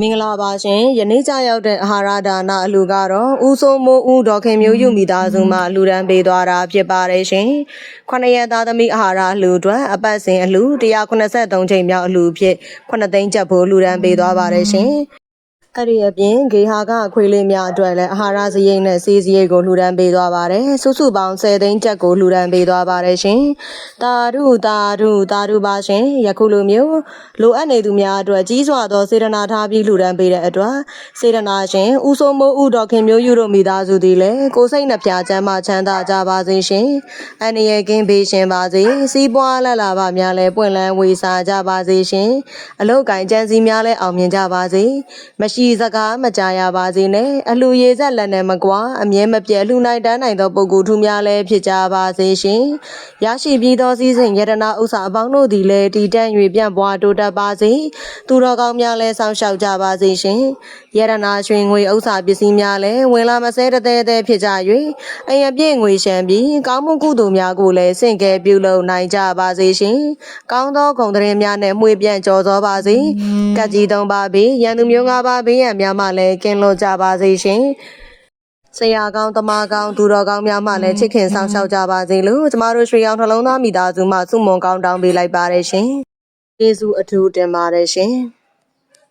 မင်္ဂလာပါရှင်ယနေ့ကြရောက်တဲ့အာဟာရဒါနအလူကတော့ဦးစိုးမိုးဦးဒေါ်ခင်မျိုးယူမိသားစုမှလူဒန်းပေးသွားတာဖြစ်ပါတယ်ရှင်ခொနရက်သားသမီးအာဟာရအလူအတွက်အပတ်စဉ်အလူ183ချိန်မြောက်အလူဖြစ်9သိန်းကျပ်ဖို့လူဒန်းပေးသွားပါတယ်ရှင် အဲ့ဒီအပြင်ဂေဟာကအခွေးလေးများအတွက်လည်းအာဟာရစရိတ်နဲ့စီးစရိတ်ကိုလှူဒန်းပေးသွားပါတယ်။စုစုပေါင်း10သိန်းကျပ်ကိုလှူဒန်းပေးသွားပါတယ်ရှင်။တာရုတာရုတာရုပါရှင်။ယခုလိုမျိုးလိုအပ်နေသူများအတွက်ကြီးစွာသောစေတနာထားပြီးလှူဒန်းပေးတဲ့အတွက်စေတနာရှင်ဦးစိုးမိုးဦးတော်ခင်မျိုးယူတို့မိသားစုသည်လည်းကိုယ်စိတ်နှပြချမ်းမှချမ်းသာကြပါစေရှင်။အန္တရာယ်ကင်းပေးရှင်ပါစေ။စီးပွားလက်လာပါများလည်းပွင့်လန်းဝေစားကြပါစေရှင်။အလုတ်ကင်ကြံစည်များလည်းအောင်မြင်ကြပါစေ။မရှိစကားမကြရပါစေနဲ့အလှရည်ဆက်လက်နဲ့မကွာအမြဲမပြတ်လှူနိုင်တန်းနိုင်သောပုဂ္ဂိုလ်ထူးများလည်းဖြစ်ကြပါစေရှင်။ရရှိပြီးသောစည်းစိမ်ယတနာဥစ္စာအပေါင်းတို့သည်လည်းတည်တံ့၍ပြန့်ပွားတိုးတက်ပါစေ။သူတော်ကောင်းများလည်းဆောင်ရှောက်ကြပါစေရှင်။ယတနာရွှေငွေဥစ္စာပစ္စည်းများလည်းဝင်လာမစဲတသေးသေးဖြစ်ကြ၍အယံပြည့်ငွေရှမ်းပြီးကောင်းမှုကုသိုလ်များကိုလည်းစင့်ကဲပြုလုပ်နိုင်ကြပါစေရှင်။ကောင်းသောဂုဏ်သတင်းများနဲ့မှွေပြန့်ကြော်သောပါစေ။ကတ်ကြီးသုံးပါးပြီးရန်သူမျိုးငါးပါးဘေးရန်များမှလည်းကင်းလွတ်ကြပါစေရှင်။ဆရာကောင်းတမကောင်းသူတော်ကောင်းများမှလည်းချစ်ခင်ဆောင်ရှောက်ကြပါစေလို့ကျမတို့ရွှေရောင်နှလုံးသားမိသားစုမှစုမုံကောင်းတောင်းပေးလိုက်ပါတယ်ရှင်။ကျေးဇူးအထူးတင်ပါတယ်ရှင်။